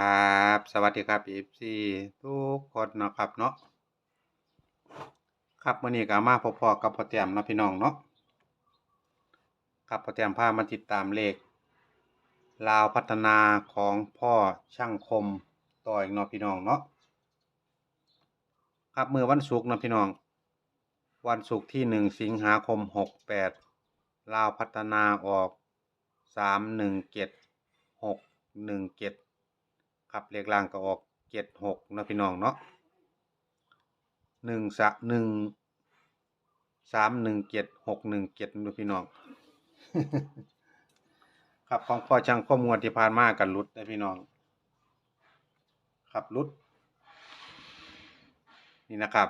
ครับ สวัสดีครับ FC ทุกคนนะครับเนาะครับมื้อนี้ก็มาพบๆกับพ่อแต้มนะพี่น้องเนาะครับพ่อแต้มพามาติดตามเลขลาวพัฒนาของพ่อช่างคมต่ออีกเนาะพี่น้องเนาะครับมื้อวันศุกร์นะพี่น้อง วันศุกร์ที่หนึ่งสิงหาคมหกแปดลาวพัฒนาออกสามหนึ่งเจ็ดหกหนึ่งเจ็ด ครับเลขล่างก็ออกเจ็ดหกนะพี่น้องเนาะหนึ่งสะหนึ่งสามหนึ่งเจ็ดหกหนึ่งเจ็ดนะพี่น้อง ครับของพ่อช่างข้อมวดที่ผ่านมากันรุดนะพี่น้อง ครับรุด นี่นะครับ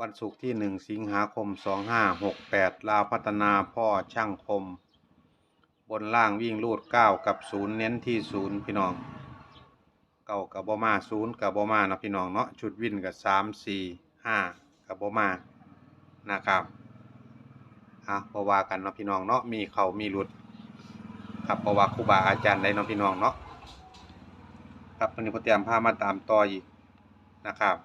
วันศุกร์ที่หนึ่งสิงหาคมสองห้าหกแปดลาวพัฒนาพ่อช่างคมบนล่างวิ่งรูดเก้ากับศูนย์เน้นที่ศูนย์พี่น้อง เก้ากับบอมาศูนย์กับบอมานะพี่น้องเนาะชุดวินกับสามสี่ห้ากับบอมานะครับอะบว่ากันเนาะพี่น้องเนาะมีเขามีหลุดครับบว่าครูบาอาจารย์ได้เนาะพี่น้องเนาะครับวันนี้ผมเตรียมพามาตามต่ออีกนะครับ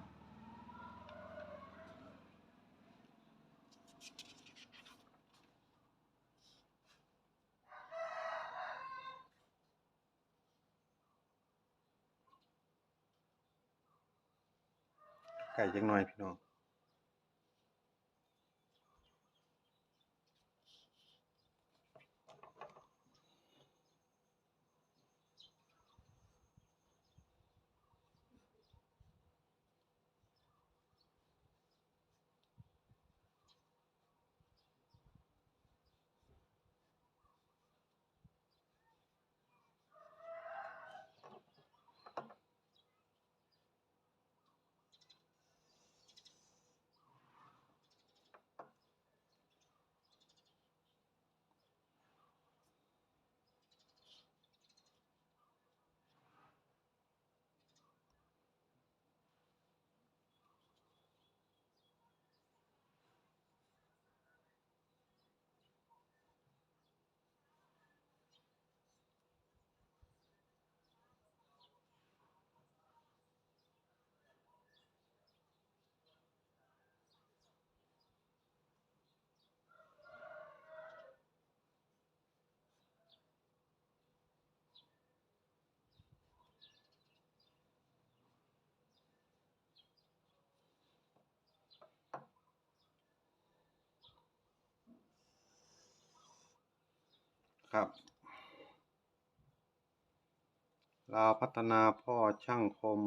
ไก่จังหน่อยพี่น้อง ครับลาวพัฒนาพ่อช่างคม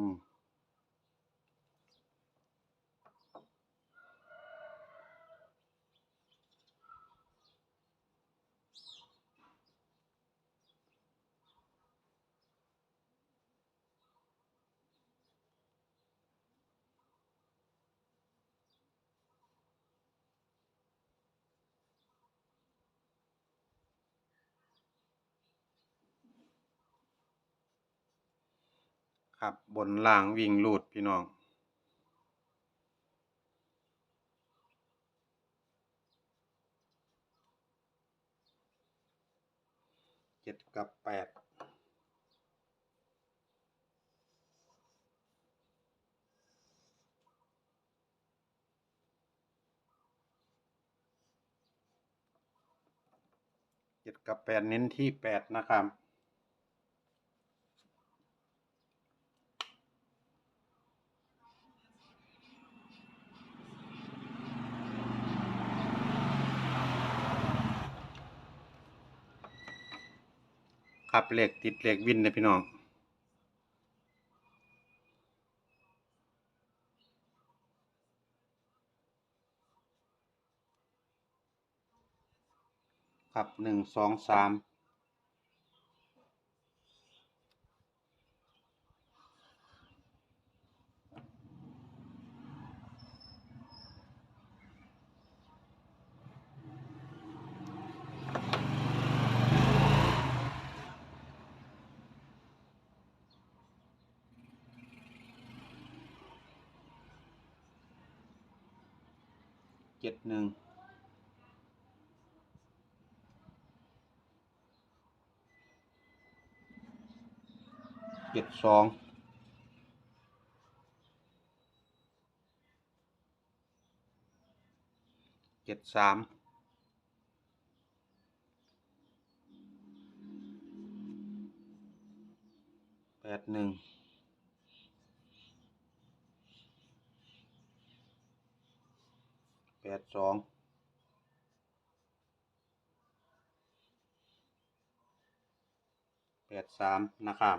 ครับบนล่างวิ่งลูดพี่น้อง เจ็ดกับแปดเจ็ดกับแปดเน้นที่แปดนะครับ ครับเลขติดเลขวินเลยพี่น้องครับหนึ่งสองสาม จ็ดหนึ่งเจ็ดสองเจ็ดสามแปดหนึ่งแปด สองแปดสามนะครับ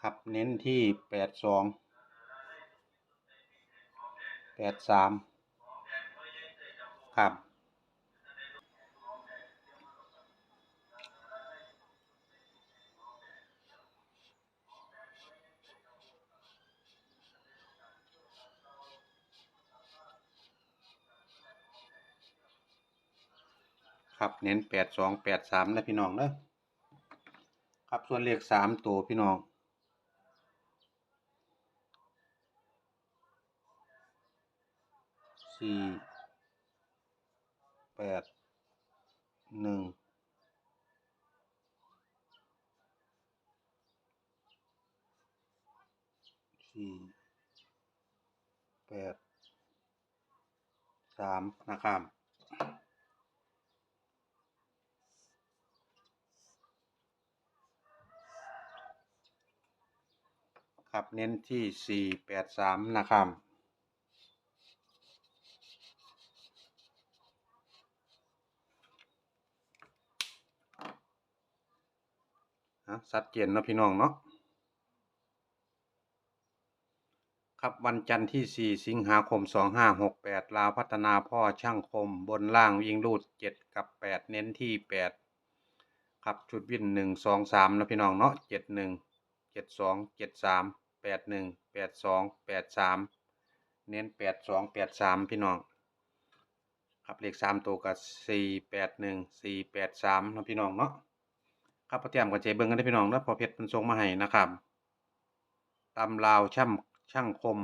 ครับเน้นที่แปดสองแปดสามครับ ครับเน้นแปดสองแปดสามนะพี่น้องเนอะครับส่วนเลขสามตัวพี่น้องสี่แปดหนึ่งสี่แปดสามนะครับ ครับ เน้นที่สี่แปดสามนะครับอะชัดเจนเนาะพี่น้องเนาะครับวันจันทร์ที่ 4 สิงหาคม 2568 ลาวพัฒนาพ่อช่างคม บนล่างวิ่งรูด 7 กับ 8 เน้นที่ 8 ครับ ชุดวิ่น1 2 3 นะพี่น้องเนาะ 71 72 73 81 82 83เน้น82 83พี่น้องครับเลข3ตัวกับ481 483นะพี่น้องเนาะครับพอเตรียมกับเจเบิ้งกันได้พี่น้องแล้วพอเพชรมันส่งมาให้นะครับตำลาวช่างช่างคม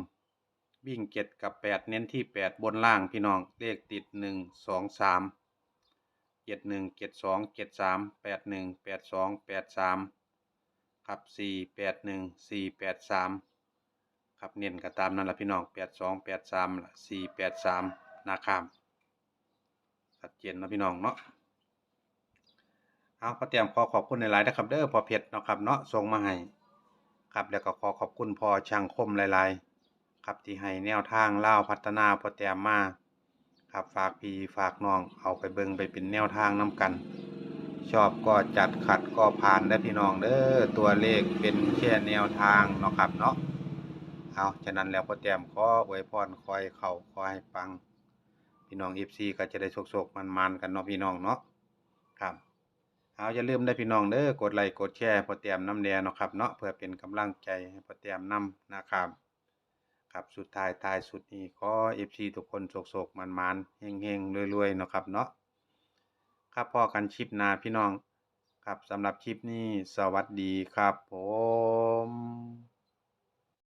วิ่งเจ็ดกับแปดเน้นที่แปดบนล่างพี่น้องเลขติดหนึ่งสองสามเจ็ดหนึ่งเจ็ดสองเจ็ดสามแปดหนึ่งแปดสองแปดสาม ครับสี่แปดหนึ่งสี่แปดสามครับเน้นก็ตามนั่นแหละพี่น้องแปดสองแปดสามสี่แปดสามนะครับชัดเจนนะพี่น้องเนาะเอาพอเตรียมขอขอบคุณในหลายๆนะครับเด้อพอเพชรเนาะครับเนาะส่งมาให้ครับแล้วก็ขอขอบคุณพอช่างคมหลายๆ ครับที่ให้แนวทางเล่าพัฒนาพอเตรียมมาครับฝากพี่ฝากน้องเอาไปเบิงไปเป็นแนวทางนํกัน ชอบก็จัดขัดก็ผ่านได้พี่น้องเด้อตัวเลขเป็นแค่แนวทางเนาะครับเนาะเอาฉะนั้นแล้วพอเตรียมขออวยพรคอยเขาขอให้ฟัง พี่น้อง FC ก็จะได้โชคๆมันๆกันเนาะพี่น้องเนาะครับเอาอย่าลืมได้พี่น้องเด้อกดไลค์กดแชร์พอเตรียมน้ำแดงเนาะครับเนาะเพื่อเป็นกำลังใจให้พอเตรียมนำนะครับครับสุดท้ายท้ายสุดนี้ขอ FC ทุกคนโศกๆมันๆเฮงๆรวยๆเนาะครับเนาะ ครับพอกันชิปนาพี่น้อง ครับสำหรับคลิปนี้สวัสดีครับผม